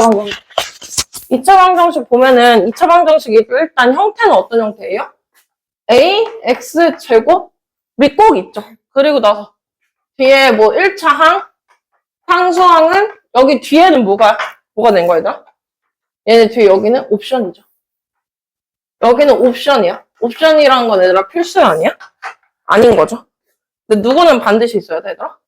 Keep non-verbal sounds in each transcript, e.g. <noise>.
2차 방정식. 2차 방정식 보면은 2차 방정식이 일단 형태는 어떤 형태예요? a x 제곱이 꼭 있죠. 그리고 나서 뒤에 뭐 1차 항, 항수항은 여기 뒤에는 뭐가 뭐가 된 얘들아? 얘네 뒤에 여기는 옵션이죠. 여기는 옵션이야. 옵션이라는 건 얘들아 필수 아니야? 아닌 거죠. 근데 누구는 반드시 있어야 되더라?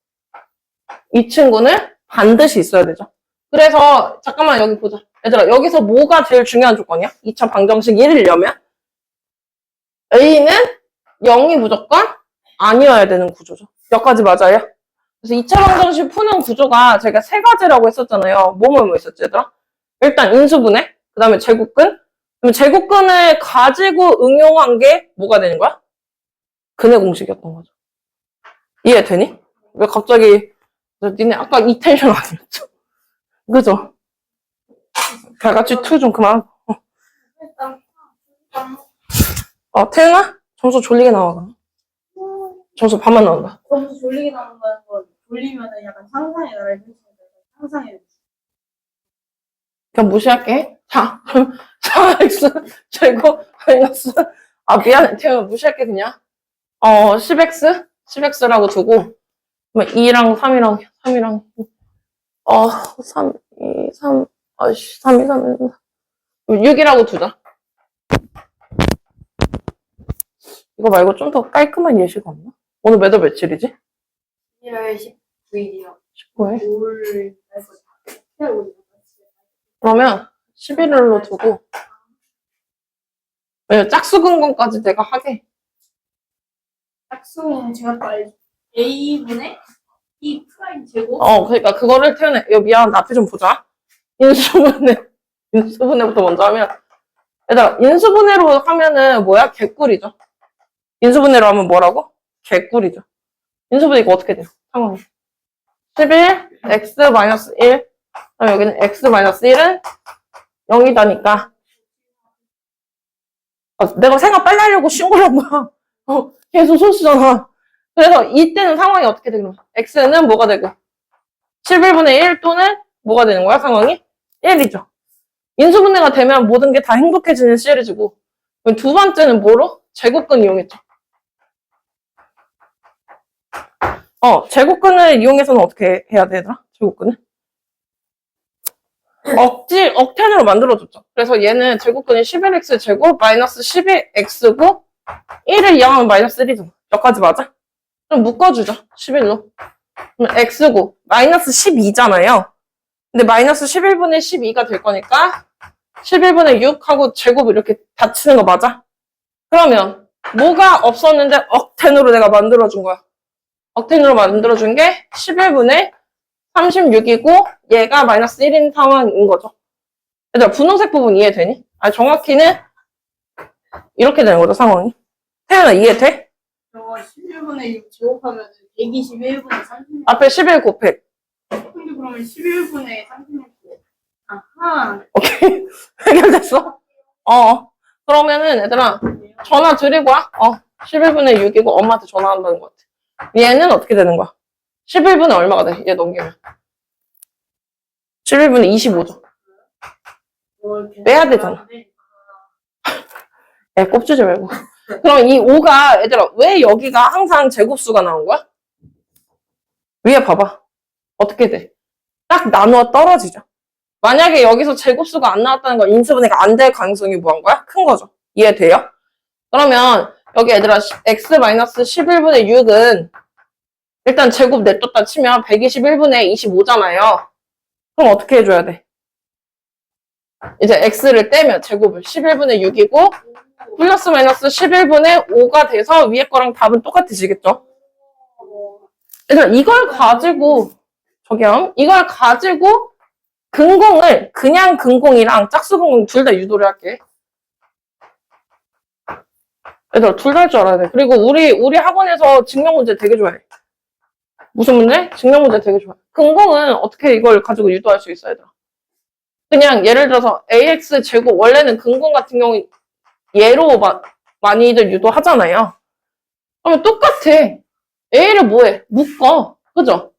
이 친구는 반드시 있어야 되죠. 그래서 잠깐만 여기 보자. 얘들아 여기서 뭐가 제일 중요한 조건이야? 2차 방정식 1이려면 A는 0이 무조건 아니어야 되는 구조죠. 여기까지 맞아요? 그래서 2차 방정식 푸는 구조가 제가 세 가지라고 했었잖아요. 뭐뭐 뭐 있었지 얘들아? 일단 인수분해, 그 다음에 제곱근, 그럼 제곱근을 가지고 응용한 게 뭐가 되는 거야? 근해 공식이었던 거죠. 이해되니? 왜 갑자기 니네 아까 이 텐션 아니었죠? 그죠? 별같이 투 좀 그만. 어, 태은아? 점수 졸리게 나와. 그럼. 점수 반만 나온다. 점수 졸리게 나온다는 건 졸리면은 약간 상상의 나라에 펼치는 상상의 그냥 무시할게. 자, 4x 제곱 마이너스 아 미안해 태연아 무시할게 그냥 어 10x 10x라고 두고 2랑 3이랑 3이랑 어 3, 2, 3 아씨 3, 2, 3 6이라고 두자 이거 말고 좀 더 깔끔한 예시가 없나? 오늘 몇월 며칠이지? 1월 19일이요. 19일 올 알고 그러면 11일로 두고 왜 짝수 근건까지 내가 하게 짝수는 제가 또 알죠. A분의 E 프라임 제곱 어, 그러니까 그거를 태어내. 여 미안, 앞에 좀 보자. 인수분해, <laughs> 인수분해부터 먼저 하면, 얘들아, 인수분해로 하면은 뭐야? 개꿀이죠. 인수분해로 하면 뭐라고? 개꿀이죠. 인수분해 이거 어떻게 돼요? 상황이. 11, x 마이너스 1. 그다음 여기는 x 마이너스 1은 0이다니까. 아, 내가 생각 빨리 하려고 쉬운 거란 거야. 어, 계속 소수잖아. 그래서 이때는 상황이 어떻게 되는 거야? x는 뭐가 되고 11분의 1 또는 뭐가 되는 거야 상황이? 1이죠. 인수분해가 되면 모든 게 다 행복해지는 시리즈고 두 번째는 뭐로? 제곱근 이용했죠. 어, 제곱근을 이용해서는 어떻게 해야 되더라? 제곱근을? 억지, 억텐으로 만들어줬죠. 그래서 얘는 제곱근이 11x 제곱 마이너스 12x고 1을 이용하면 마이너스 1이죠. 여기까지 맞아? 그럼 묶어주죠. 11로. 그럼 x고 마이너스 12잖아요. 근데 마이너스 11분의 12가 될 거니까 11분의 6하고 제곱 이렇게 닫히는 거 맞아? 그러면 뭐가 없었는데 억텐으로 내가 만들어준 거야. 억텐으로 만들어준 게 11분의 36이고 얘가 마이너스 1인 상황인 거죠. 얘들아 분홍색 부분 이해되니? 아 정확히는 이렇게 되는 거죠 상황이. 태연아 이해돼? 저거 11분의 6 제곱하면 121분의 36 앞에 11 곱해. 근데 그러면 11분의 36 아하 오케이. <laughs> 해결됐어? 어. 그러면은, 얘들아, 전화 드리고 와. 어. 11분의 6이고 엄마한테 전화한다는 것 같아. 얘는 어떻게 되는 거야? 11분의 얼마가 돼? 얘 넘기면. 11분의 25죠. 뭘 빼야 되잖아. <laughs> 야, 꼽주지 말고. 그럼 이 5가, 얘들아, 왜 여기가 항상 제곱수가 나온 거야? 위에 봐봐. 어떻게 돼? 딱 나누어 떨어지죠. 만약에 여기서 제곱수가 안 나왔다는 건 인수분해가 안 될 가능성이 뭐한 거야? 큰 거죠. 이해돼요? 그러면 여기 얘들아 x-11분의 6은 일단 제곱 냅뒀다 치면 121분의 25잖아요. 그럼 어떻게 해줘야 돼? 이제 x를 떼면 제곱을 11분의 6이고 플러스 마이너스 11분의 5가 돼서 위에 거랑 답은 똑같아지겠죠? 얘들아 이걸 가지고 저기요 이걸 가지고 근공을 그냥 근공이랑 짝수 근공 둘 다 유도를 할게. 얘들아 둘 다 할 줄 알아야 돼. 그리고 우리 우리 학원에서 증명 문제 되게 좋아해. 무슨 문제? 증명 문제 되게 좋아해. 근공은 어떻게 이걸 가지고 유도할 수 있어 얘들아? 그냥 예를 들어서 ax 제곱 원래는 근공 같은 경우 예로 마, 많이들 유도하잖아요. 그러면 똑같아. a를 뭐해? 묶어. 그죠?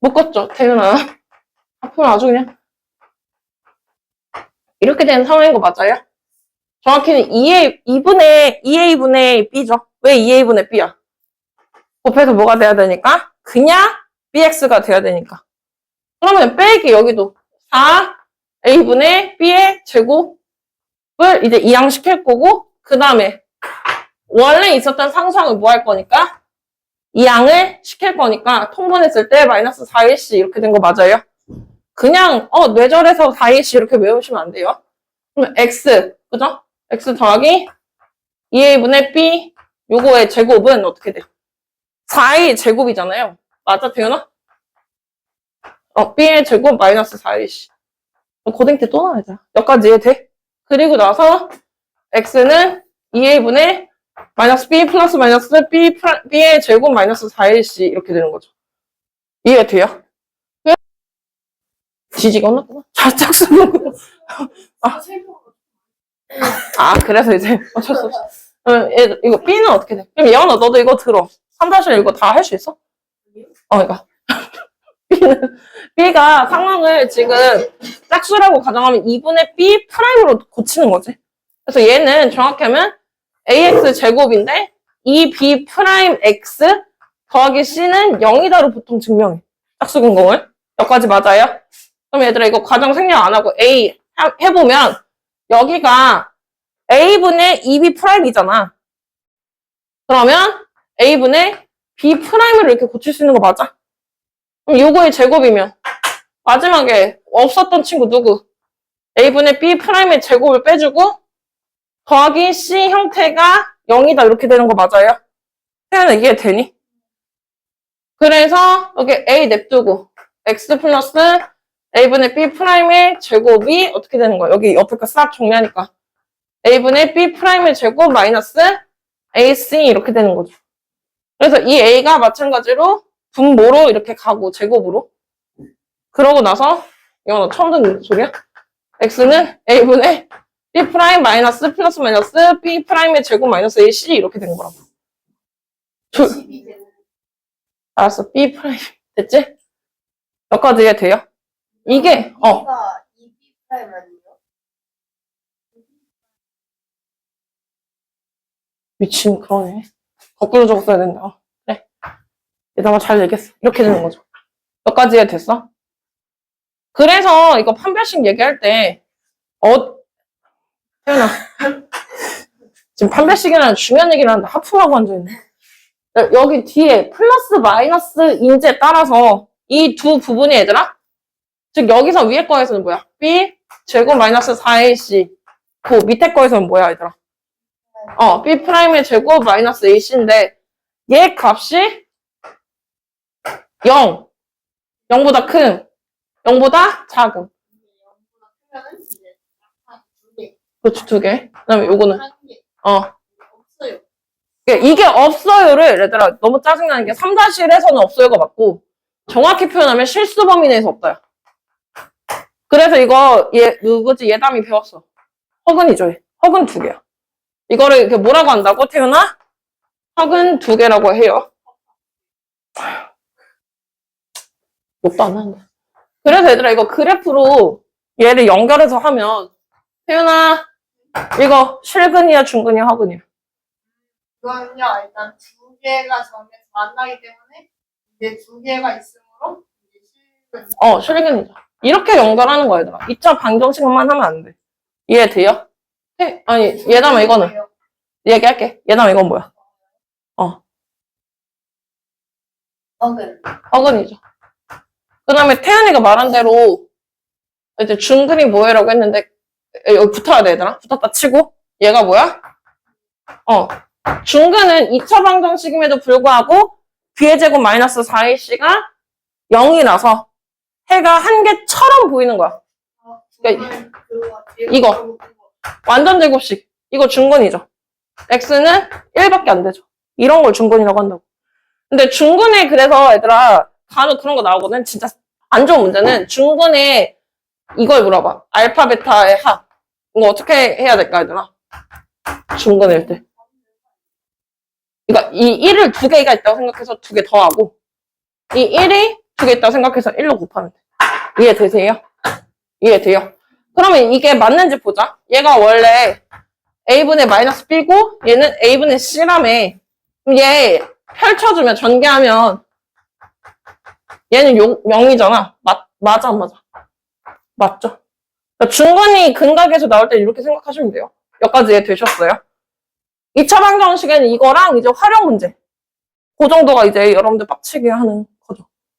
묶었죠, 태연아. 앞으로 아주 그냥 이렇게 되는 상황인 거 맞아요? 정확히는 2A, 2분의, 2A분의 B죠. 왜 2A분의 B야? 곱해서 뭐가 돼야 되니까? 그냥 BX가 돼야 되니까. 그러면 빼기 여기도 4A분의 B의 제곱 을 이제 이항시킬 거고, 그 다음에 원래 있었던 상수항을 뭐 할 거니까? 이항을 시킬 거니까 통분했을 때 마이너스 4일씩 이렇게 된 거 맞아요? 그냥 어 뇌절해서 4일씩 이렇게 외우시면 안 돼요. 그러면 x 그죠? x 더하기 2a분의 b 요거의 제곱은 어떻게 돼요? 4의 제곱이잖아요. 맞아 태연아? 어 b의 제곱 마이너스 4일씩 고등 때 또 나와야 돼. 여기까지 이해 돼? 그리고 나서 x는 2a분의 마이너스 b 플러스 마이너스 b b의 제곱 마이너스 4일씩 이렇게 되는 거죠. 이해 돼요? 지지가 혼났구나. 살짝 쓰는 아, 세모. 아, 그래서 이제 어쩔 수 없어. 얘, 이거 B는 어떻게 돼? 그럼 예원아, 너도 이거 들어. 3 이거 다 할 수 있어? 어, 이거. B는, B가 상황을 지금 짝수라고 가정하면 2분의 B 프라임으로 고치는 거지. 그래서 얘는 정확히 하면 AX 제곱인데 2B 프라임 X 더하기 C는 0이다로 보통 증명해. 짝수 근거를. 여기까지 맞아요? 그럼 얘들아 이거 과정 생략 안 하고 A 하- 해보면 여기가 A분의 2B 프라임이잖아. 그러면 A분의 B 프라임을 이렇게 고칠 수 있는 거 맞아? 그럼 요거의 제곱이면 마지막에 없었던 친구 누구? A분의 B 프라임의 제곱을 빼주고 더하기 C 형태가 0이다 이렇게 되는 거 맞아요? 태연아 이게 되니? 그래서 여기 A 냅두고 X 플러스 A분의 B 프라임의 제곱이 어떻게 되는 거야? 여기 옆에 거싹 정리하니까. A분의 B 프라임의 제곱 마이너스 AC 이렇게 되는 거죠. 그래서 이 A가 마찬가지로 분모로 이렇게 가고 제곱으로. 그러고 나서 이거 너 처음 듣는 소리야? X는 A분의 B 프라임 마이너스 플러스 마이너스 B 프라임의 제곱 마이너스 AC 이렇게 된 거라고. 저- 12 제곱. 알았어. B 프라임. 됐지? 여기까지 이해돼요? 이게, 어. B가 2B 프라임 아니에요? 미친 그러네. 거꾸로 적었어야 된다. 얘들아 잘 얘기했어. 이렇게 되는 거죠. 몇 가지에 됐어? 그래서 이거 판별식 얘기할 때 어, 태연아. 지금 판별식이라는 중요한 얘기를 하는데 하품하고 앉아있네. 여기 뒤에 플러스 마이너스 인지에 따라서 이 두 부분이 얘들아 즉 여기서 위에 거에서는 뭐야? B 제곱 마이너스 4AC 그 밑에 거에서는 뭐야 얘들아? 어, B 프라임의 제곱 마이너스 AC인데 얘 값이 0. 0보다 큰. 0보다 작은. 0보다 크면은 이제 한두 개, 그렇지, 두 개. 그 다음에 요거는. 어. 없어요. 이게- 없어요를, 얘들아, 너무 짜증나는 게 3-1에서는 없어요가 맞고, 정확히 표현하면 실수 범위 내에서 없다요. 그래서 이거, 얘, 누구지? 예담이 배웠어. 허근이죠, 얘. 허근 두 개야. 이거를 이렇게 뭐라고 한다고, 태연아? 허근 두 개라고 해요. 욕도 안 나는데. 그래서 얘들아, 이거 그래프로 얘를 연결해서 하면, 태연아, 이거 실근이야, 중근이야, 허근이야? 그거는요, 일단 두 개가 정해서 만나기 때문에 이제 두 개가 있으므로 이제 실근. 어, 실근이죠. 이렇게 연결하는 거야, 얘들아. 2차 방정식만 하면 안 돼. 이해돼요? 해- 아니, 예담아, 이거는. 얘기할게. 예담아, 이건 뭐야? 어근. 허근이죠. 그 다음에 태연이가 말한 대로, 이제 중근이 뭐예라고 했는데, 에, 여기 붙어야 돼, 얘들아. 붙었다 치고. 얘가 뭐야? 어. 중근은 2차 방정식임에도 불구하고, b의 제곱 마이너스 4ac가 0이라서, 해가 한 개처럼 보이는 거야. 그러니까 이거. 완전 제곱식. 이거 중근이죠. x는 1밖에 안 되죠. 이런 걸 중근이라고 한다고. 근데 중근에 그래서 얘들아 간혹 그런 거 나오거든. 진짜 안 좋은 문제는 중근에 이걸 물어봐. 알파 베타의 합. 이거 어떻게 해야 될까 얘들아? 중근일 때. 그러니까 이 1을 두 개가 있다고 생각해서 두 개 더하고 이 1이 두 개 있다고 생각해서 1로 곱하면 돼. 이해되세요? 이해돼요? 그러면 이게 맞는지 보자. 얘가 원래 a분의 마이너스 b고 얘는 a분의 c라며. 얘 펼쳐주면 전개하면 얘는 요, 0이잖아. 맞, 맞아, 안 맞아? 맞죠? 그러니까 중간이 근각에서 나올 때 이렇게 생각하시면 돼요. 여기까지 이해 되셨어요? 2차 방정식에는 이거랑 이제 활용 문제. 그 정도가 이제 여러분들 빡치게 하는